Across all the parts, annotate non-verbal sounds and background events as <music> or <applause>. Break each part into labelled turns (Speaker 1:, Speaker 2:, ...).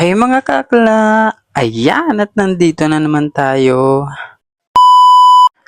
Speaker 1: Hi mga kakla! Ayan at nandito na naman tayo.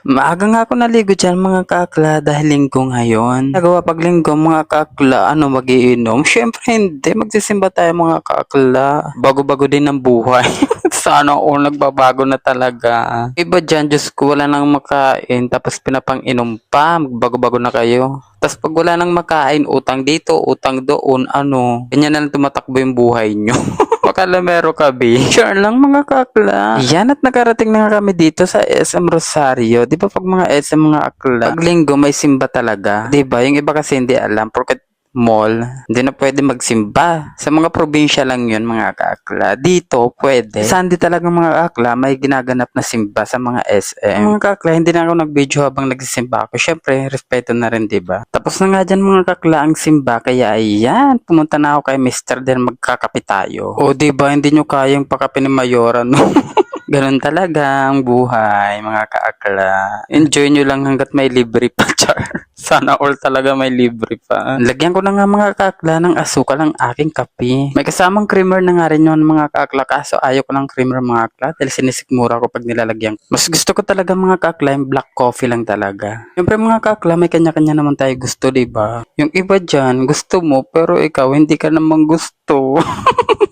Speaker 1: Maaga nga ako naligo dyan mga kakla dahil linggo ngayon. Nagawa pag linggo mga kakla, ano magiinom? Siyempre hindi, magsisimba tayo mga kakla. Bago-bago din ang buhay. <laughs> Sana all nagbabago na talaga. Iba dyan, Diyos ko, wala nang makain, tapos pinapang-inom pa, magbago-bago na kayo. Tapos pag wala nang makain, utang dito, utang doon, ano, ganyan na lang tumatakbo yung buhay nyo. <laughs> Makalamero ka, B. <laughs> Sure lang mga kakla. Yan at nakarating na nga kami dito sa SM Rosario. Di ba pag mga SM mga akla, pag linggo may simba talaga. Di ba? Yung iba kasi hindi alam. Porket mall, hindi na pwede magsimba. Sa mga probinsya lang yun, mga kaakla. Dito, pwede. Sunday talaga mga kaakla, may ginaganap na simba sa mga SM. Mga kaakla, hindi na ako nag-video habang nagsisimba ako. Syempre, respeto na rin, di ba? Tapos na nga dyan mga kakla ang simba, kaya ayan, pumunta na ako kay Mr. din magkakape tayo. O di ba, hindi nyo kayang pakape ni Mayora, no? <laughs> Ganun talaga ang buhay, mga kaakla. Enjoy nyo lang hanggat may libre pa, <laughs> char. Sana all talaga may libre pa. Lagyan ko na nga mga kaakla ng asukal ang aking kape. May kasamang creamer na nga rin yun mga kaakla, kaso ayaw ko ng creamer mga kaakla dahil sinisikmura ko pag nilalagyan. Mas gusto ko talaga mga kaakla yung black coffee lang talaga. Siyempre mga kaakla, may kanya-kanya naman tayo gusto, ba? Yung iba dyan, gusto mo, pero ikaw hindi ka naman gusto.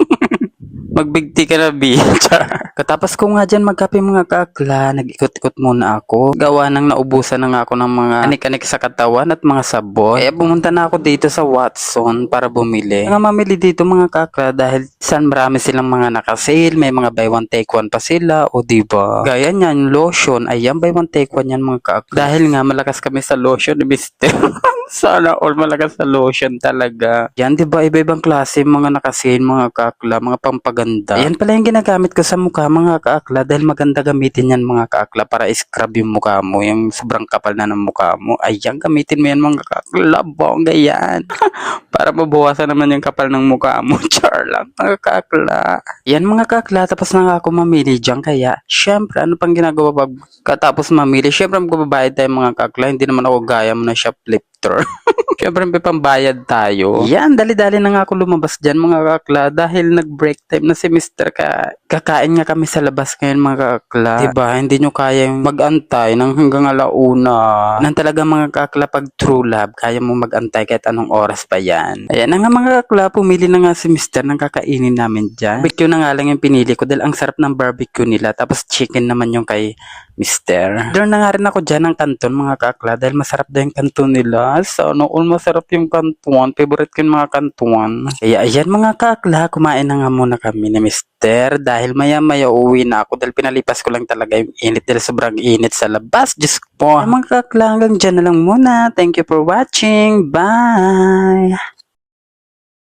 Speaker 1: <laughs> Magbigti ka na, bitch. <laughs> Katapos ko nga dyan magkape mga kakla, nag-ikot-ikot muna ako. Gawa nang naubusan na nga ako ng mga anik-anik sa katawan at mga sabon. Kaya pumunta na ako dito sa Watson para bumili. Mga mamili dito mga kakla dahil san marami silang mga nakasale, may mga buy one take one pa sila, o diba? Gaya niyan, lotion, ayan buy one take one yan mga kakla. Dahil nga malakas kami sa lotion ni Mister. <laughs> Sana all malakas sa lotion talaga. Yan, di ba? Iba-ibang klase, mga nakasin, mga kakla, mga pampaganda. Ayan pala yung ginagamit ko sa mukha, mga kakla, dahil maganda gamitin yan, mga kakla, para scrub yung mukha mo, yung sobrang kapal na ng mukha mo. Ayan, gamitin mo yan, mga kakla, bongga yan. <laughs> para mabawasan naman yung kapal ng mukha mo. <laughs> Char lang, mga kakla. Yan, mga kakla, tapos na nga ako mamili dyan, kaya, syempre, ano pang ginagawa pag katapos mamili? Syempre, magbabayad tayo, mga kakla, hindi naman ako gaya mo na shoplifter. <laughs> Siyempre, may pambayad tayo. Yan, dali-dali na nga ako lumabas dyan mga kakla dahil nag-break time na si Mr. Ka. Kakain nga kami sa labas ngayon mga kakla. Diba, hindi nyo kaya mag-antay ng hanggang alauna. Nang talaga mga kakla pag true love, kaya mo mag-antay kahit anong oras pa yan. Ayan na nga mga kakla, pumili na nga si Mr. ng kakainin namin dyan. Barbecue na nga lang yung pinili ko dahil ang sarap ng barbecue nila. Tapos chicken naman yung kay Mister. Doon na nga rin ako dyan ng kanton mga kakla dahil masarap daw yung kanton nila. So, noon masarap yung kanton. Favorite ko yung mga kanton. Kaya ayan mga kakla, kumain na nga muna kami ni Mister dahil maya maya uwi na ako dahil pinalipas ko lang talaga yung init dahil sobrang init sa labas. Diyos po. Mga kakla, hanggang dyan na lang muna. Thank you for watching. Bye!